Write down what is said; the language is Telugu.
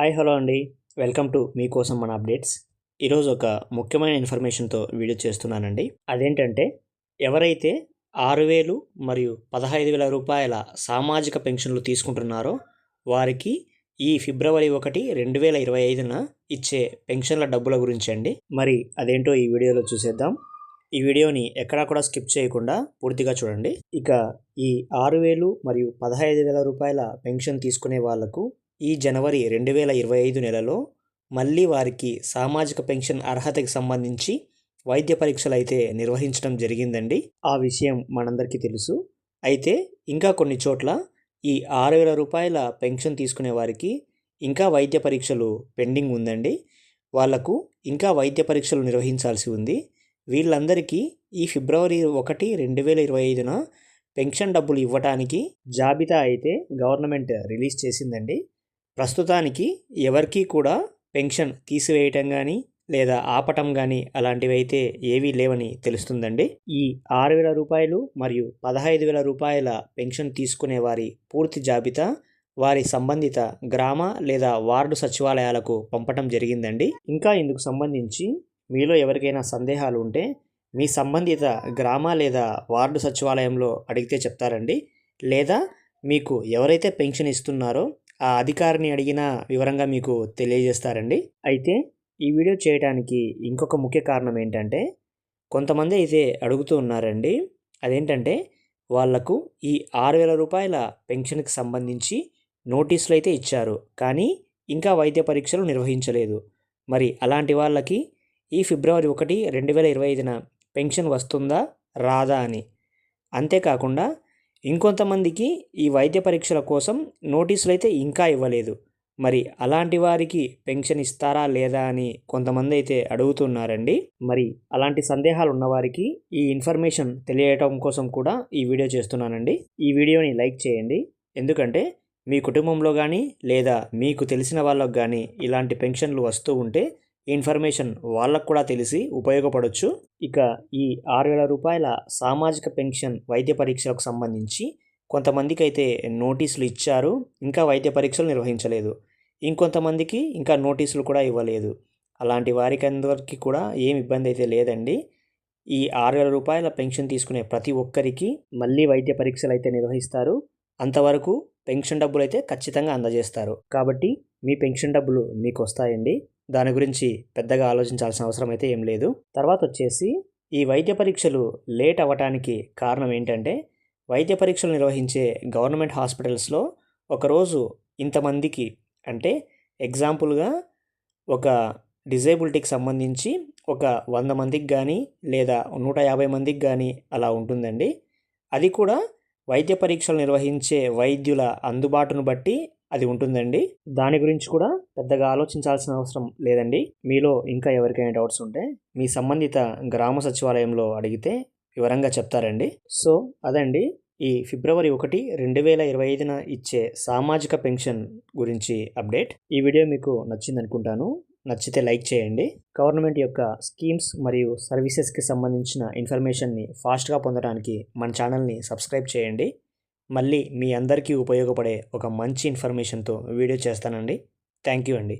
హాయ్ హలో అండి. వెల్కమ్ టు మీకోసం మన అప్డేట్స్. ఈరోజు ఒక ముఖ్యమైన ఇన్ఫర్మేషన్తో వీడియో చేస్తున్నానండి. అదేంటంటే ఎవరైతే ఆరు వేలు మరియు పదహైదు వేల రూపాయల సామాజిక పెన్షన్లు తీసుకుంటున్నారో వారికి ఈ ఫిబ్రవరి ఒకటి రెండు వేల ఇరవై ఐదున ఇచ్చే పెన్షన్ల డబ్బుల గురించి అండి. మరి అదేంటో ఈ వీడియోలో చూసేద్దాం. ఈ వీడియోని ఎక్కడా కూడా స్కిప్ చేయకుండా పూర్తిగా చూడండి. ఇక ఈ ఆరు వేలు మరియు పదహైదు వేల రూపాయల పెన్షన్ తీసుకునే వాళ్ళకు ఈ జనవరి రెండు వేల ఇరవై ఐదు నెలలో మళ్ళీ వారికి సామాజిక పెన్షన్ అర్హతకి సంబంధించి వైద్య పరీక్షలు అయితే నిర్వహించడం జరిగిందండి. ఆ విషయం మనందరికీ తెలుసు. అయితే ఇంకా కొన్ని చోట్ల ఈ ఆరు వేల రూపాయల పెన్షన్ తీసుకునే వారికి ఇంకా వైద్య పరీక్షలు పెండింగ్ ఉందండి. వాళ్ళకు ఇంకా వైద్య పరీక్షలు నిర్వహించాల్సి ఉంది. వీళ్ళందరికీ ఈ ఫిబ్రవరి ఒకటి రెండు వేల ఇరవై ఐదున పెన్షన్ డబ్బులు ఇవ్వటానికి జాబితా అయితే గవర్నమెంట్ రిలీజ్ చేసిందండి. ప్రస్తుతానికి ఎవరికీ కూడా పెన్షన్ తీసివేయటం కానీ లేదా ఆపటం కానీ అలాంటివి అయితే ఏవీ లేవని తెలుస్తుందండి. ఈ ఆరు వేల రూపాయలు మరియు పదహైదు వేల రూపాయల పెన్షన్ తీసుకునే వారి పూర్తి జాబితా వారి సంబంధిత గ్రామ లేదా వార్డు సచివాలయాలకు పంపటం జరిగిందండి. ఇంకా ఇందుకు సంబంధించి మీలో ఎవరికైనా సందేహాలు ఉంటే మీ సంబంధిత గ్రామ లేదా వార్డు సచివాలయంలో అడిగితే చెప్తారండి. లేదా మీకు ఎవరైతే పెన్షన్ ఇస్తున్నారో ఆ అధికారిని అడిగిన వివరంగా మీకు తెలియజేస్తారండి. అయితే ఈ వీడియో చేయడానికి ఇంకొక ముఖ్య కారణం ఏంటంటే కొంతమంది అయితే అడుగుతూ ఉన్నారండి. అదేంటంటే వాళ్ళకు ఈ ఆరు వేల రూపాయల పెన్షన్కి సంబంధించి నోటీసులు అయితే ఇచ్చారు. కానీ ఇంకా వైద్య పరీక్షలు నిర్వహించలేదు. మరి అలాంటి వాళ్ళకి ఈ ఫిబ్రవరి ఒకటి రెండు వేల ఇరవై ఐదున పెన్షన్ వస్తుందా రాదా అని. అంతేకాకుండా ఇంకొంతమందికి ఈ వైద్య పరీక్షల కోసం నోటీసులు అయితే ఇంకా ఇవ్వలేదు. మరి అలాంటి వారికి పెన్షన్ ఇస్తారా లేదా అని కొంతమంది అయితే అడుగుతున్నారండి. మరి అలాంటి సందేహాలు ఉన్నవారికి ఈ ఇన్ఫర్మేషన్ తెలియటం కోసం కూడా ఈ వీడియో చేస్తున్నానండి. ఈ వీడియోని లైక్ చేయండి. ఎందుకంటే మీ కుటుంబంలో కానీ లేదా మీకు తెలిసిన వాళ్ళకు కానీ ఇలాంటి పెన్షన్లు వస్తూ ఉంటే ఇన్ఫర్మేషన్ వాళ్ళకు కూడా తెలిసి ఉపయోగపడవచ్చు ఇక ఈ ఆరు వేల రూపాయల సామాజిక పెన్షన్ వైద్య పరీక్షలకు సంబంధించి కొంతమందికి అయితే నోటీసులు ఇచ్చారు ఇంకా వైద్య పరీక్షలు నిర్వహించలేదు. ఇంకొంతమందికి ఇంకా నోటీసులు కూడా ఇవ్వలేదు. అలాంటి వారికి అందరికీ కూడా ఏం ఇబ్బంది అయితే లేదండి. ఈ ఆరు వేల రూపాయల పెన్షన్ తీసుకునే ప్రతి ఒక్కరికి మళ్ళీ వైద్య పరీక్షలు అయితే నిర్వహిస్తారు. అంతవరకు పెన్షన్ డబ్బులు అయితే ఖచ్చితంగా అందజేస్తారు. కాబట్టి మీ పెన్షన్ డబ్బులు మీకు వస్తాయండి. దాని గురించి పెద్దగా ఆలోచించాల్సిన అవసరం అయితే ఏం లేదు. తర్వాత వచ్చేసి ఈ వైద్య పరీక్షలు లేట్ అవ్వటానికి కారణం ఏంటంటే వైద్య పరీక్షలు నిర్వహించే గవర్నమెంట్ హాస్పిటల్స్లో ఒకరోజు ఇంతమందికి అంటే ఎగ్జాంపుల్గా ఒక డిజేబిలిటీకి సంబంధించి ఒక వంద మందికి కానీ లేదా నూట యాభై మందికి కానీ అలా ఉంటుందండి. అది కూడా వైద్య పరీక్షలు నిర్వహించే వైద్యుల అందుబాటును బట్టి అది ఉంటుందండి. దాని గురించి కూడా పెద్దగా ఆలోచించాల్సిన అవసరం లేదండి. మీలో ఇంకా ఎవరికైనా డౌట్స్ ఉంటే మీ సంబంధిత గ్రామ సచివాలయంలో అడిగితే వివరంగా చెప్తారండి. సో అదండి. ఈ ఫిబ్రవరి ఒకటి రెండు వేల ఇరవై ఐదున ఇచ్చే సామాజిక పెన్షన్ గురించి అప్డేట్. ఈ వీడియో మీకు నచ్చింది అనుకుంటాను నచ్చితే లైక్ చేయండి. గవర్నమెంట్ యొక్క స్కీమ్స్ మరియు సర్వీసెస్కి సంబంధించిన ఇన్ఫర్మేషన్ని ఫాస్ట్గా పొందడానికి మన ఛానల్ని సబ్స్క్రైబ్ చేయండి. మళ్ళీ మీ అందరికీ ఉపయోగపడే ఒక మంచి ఇన్ఫర్మేషన్తో వీడియో చేస్తానండి. థ్యాంక్ యూ అండి.